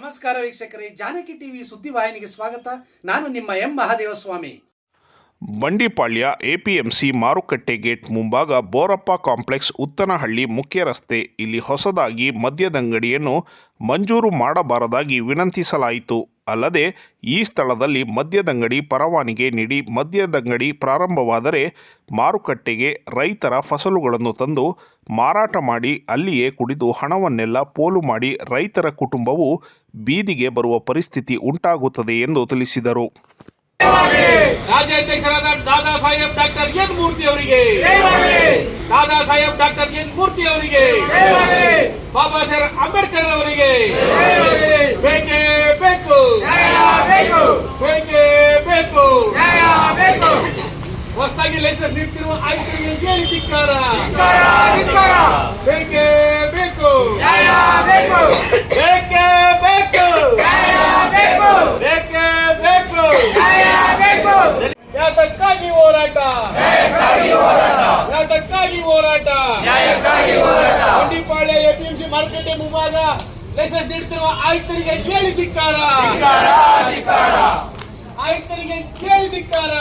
ನಮಸ್ಕಾರ ವೀಕ್ಷಕರೇ, ಜಾನಕಿ ಟಿವಿ ಸುದ್ದಿವಾಹಿನಿಗೆ ಸ್ವಾಗತ. ನಾನು ನಿಮ್ಮ ಎಂ ಮಹಾದೇವಸ್ವಾಮಿ. ಬಂಡಿಪಾಳ್ಯ ಎಪಿಎಂಸಿ ಮಾರುಕಟ್ಟೆ ಗೇಟ್ ಮುಂಭಾಗ ಬೋರಪ್ಪ ಕಾಂಪ್ಲೆಕ್ಸ್ ಉತ್ತನಹಳ್ಳಿ ಮುಖ್ಯ ರಸ್ತೆ. ಇಲ್ಲಿ ಹೊಸದಾಗಿ ಮದ್ಯದಂಗಡಿಯನ್ನು ಮಂಜೂರು ಮಾಡಬಾರದಾಗಿ ವಿನಂತಿಸಲಾಯಿತು. ಅಲ್ಲದೆ ಈ ಸ್ಥಳದಲ್ಲಿ ಮದ್ಯದಂಗಡಿ ಪರವಾನಿಗೆ ನೀಡಿ ಮದ್ಯದಂಗಡಿ ಪ್ರಾರಂಭವಾದರೆ ಮಾರುಕಟ್ಟೆಗೆ ರೈತರ ಫಸಲುಗಳನ್ನು ತಂದು ಮಾರಾಟ ಮಾಡಿ ಅಲ್ಲಿಯೇ ಕುಡಿದು ಹಣವನ್ನೆಲ್ಲ ಪೋಲು ಮಾಡಿ ರೈತರ ಕುಟುಂಬವು ಬೀದಿಗೆ ಬರುವ ಪರಿಸ್ಥಿತಿ ಉಂಟಾಗುತ್ತದೆ ಎಂದು ತಿಳಿಸಿದರು. ರಾಜ್ಯಾಧ್ಯಕ್ಷರಾದ ದಾದಾ ಸಾಹೇಬ್ ಡಾಕ್ಟರ್ ಎನ್ ಮೂರ್ತಿ ಅವರಿಗೆ. ದಾದಾ ಸಾಹೇಬ್ ಡಾಕ್ಟರ್ ಎನ್ ಮೂರ್ತಿ ಅವರಿಗೆ. ಬಾಬಾ ಸಾಹೇಬ್ ಅಂಬೇಡ್ಕರ್ ಅವರಿಗೆ. ಹೊಸದಾಗಿ ಲೈಸೆನ್ಸ್ ನೀಡ್ತಿರುವ ಆಯುಕ್ತರಿಗೆ ಹೇಳಿ ಧಿಕ್ಕಾರ ಬೇಕೇ ಬೇಕು. ಬೇಕೇ. ಬೇಕು ಬೇಕೇ. ಬೇಕು. ಯಾತಕ್ಕಾಗಿ ಹೋರಾಟ? ಯಾತಕ್ಕಾಗಿ ಹೋರಾಟ? ಬಂಡಿಪಾಳ್ಯ ಎಪಿಎಂಸಿ ಮಾರುಕಟ್ಟೆ ಮುಂಭಾಗ ಲೈಸೆನ್ಸ್ ನೀಡ್ತಿರುವ ಆಯುಕ್ತರಿಗೆ ಕೇಳಿ ಧಿಕ್ಕಾರ. ಆಯುಕ್ತರಿಗೆ ಕೇಳಿ ಧಿಕ್ಕಾರ.